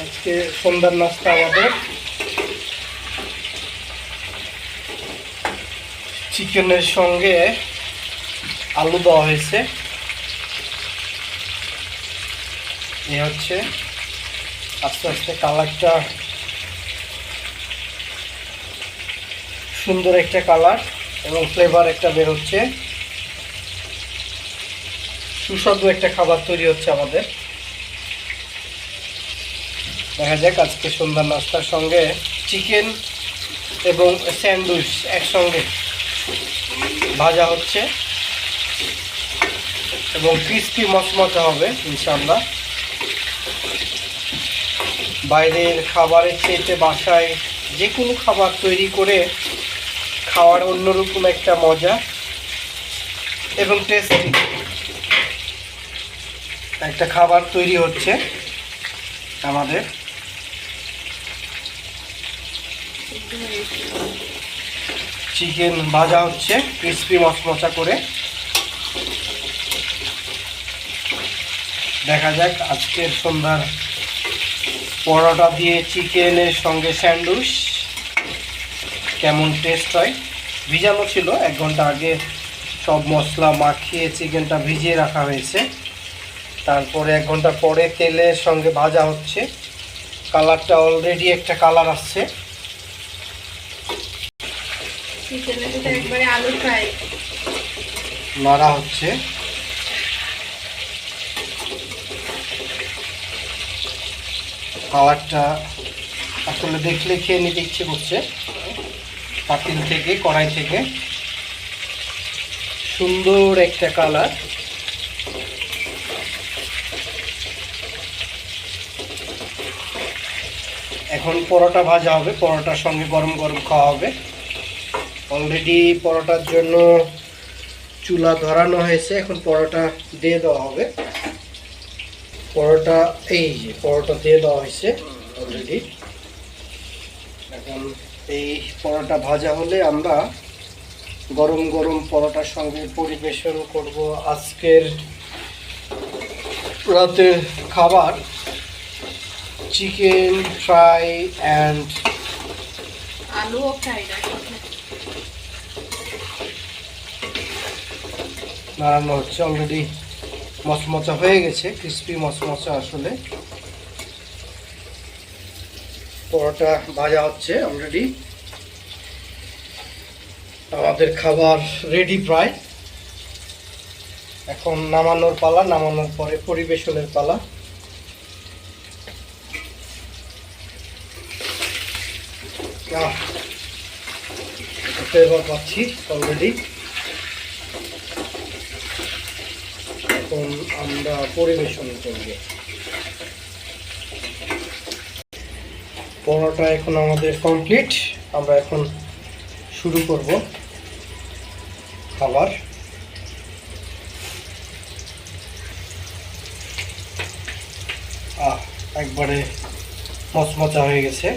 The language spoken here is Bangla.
আজকে সন্ধ্যার নাস্তা আমাদের। চিকেনের সঙ্গে আলু দেওয়া হয়েছে। এ হচ্ছে আস্তে আস্তে কালারটা। সুন্দর একটা কালার এবং ফ্লেভার একটা বের হচ্ছে। সুস্বাদু একটা খাবার তৈরি হচ্ছে আমাদের। দেখা যাক আজকে সন্ধ্যার নাস্তার সঙ্গে চিকেন এবং স্যান্ডউইচ একসঙ্গে ভাজা হচ্ছে এবং ক্রিস্পি মচমচা হবে ইনশাল্লাহ বাইরের খাবারের চেয়েতে বাসায় যে কোনো খাবার তৈরি করে খাওয়ার অন্যরকম একটা মজা এবং টেস্টি একটা খাবার তৈরি হচ্ছে আমাদের। চিকেন ভাজা হচ্ছে ক্রিস্পি মচমচা করে। দেখা যাক আজকের সন্ধ্যার পরোটা দিয়ে চিকেনের সঙ্গে স্যান্ডউইচ কেমন টেস্ট হয়। ভিজানো ছিল, এক ঘণ্টা আগে সব মশলা মাখিয়ে চিকেনটা ভিজিয়ে রাখা হয়েছে। তারপরে এক ঘণ্টা পরে তেলের সঙ্গে ভাজা হচ্ছে। কালারটা অলরেডি একটা কালার আসছে। চিকেনের হচ্ছে। কালারটা আসলে দেখলে খেয়ে নিতে ইচ্ছে করছে। পাতিল থেকে, কড়াই থেকে। সুন্দর একটা কালার। এখন পরোটা ভাজা হবে, পরোটার সঙ্গে গরম গরম খাওয়া হবে। অলরেডি পরোটার জন্য চুলা ধরানো হয়েছে, এখন পরোটা দিয়ে দেওয়া হবে। পরোটা, এই যে পরোটা দিয়ে দেওয়া হয়েছে অলরেডি এখন এই পরোটা ভাজা হলে আমরা গরম গরম পরোটার সঙ্গে পরিবেশন করব আজকের রাতের খাবার, চিকেন ফ্রাই অ্যান্ড আলুও ফ্রাই রাখি নাড়ানো হচ্ছে অলরেডি মচমচা হয়ে গেছে ক্রিস্পি মচমচা আসলে। পরোটা ভাজা হচ্ছে অলরেডি আমাদের খাবার রেডি প্রায়। এখন নামানোর পালা, নামানোর পরে পরিবেশনের পালা। একটা ফ্লেভার পাচ্ছি অলরেডি এখন আমরা পরিবেশন করব। পরোটা এখন আমাদের কমপ্লিট আমরা এখন শুরু করব খাবার আহ, একবারে মচমচা হয়ে গেছে।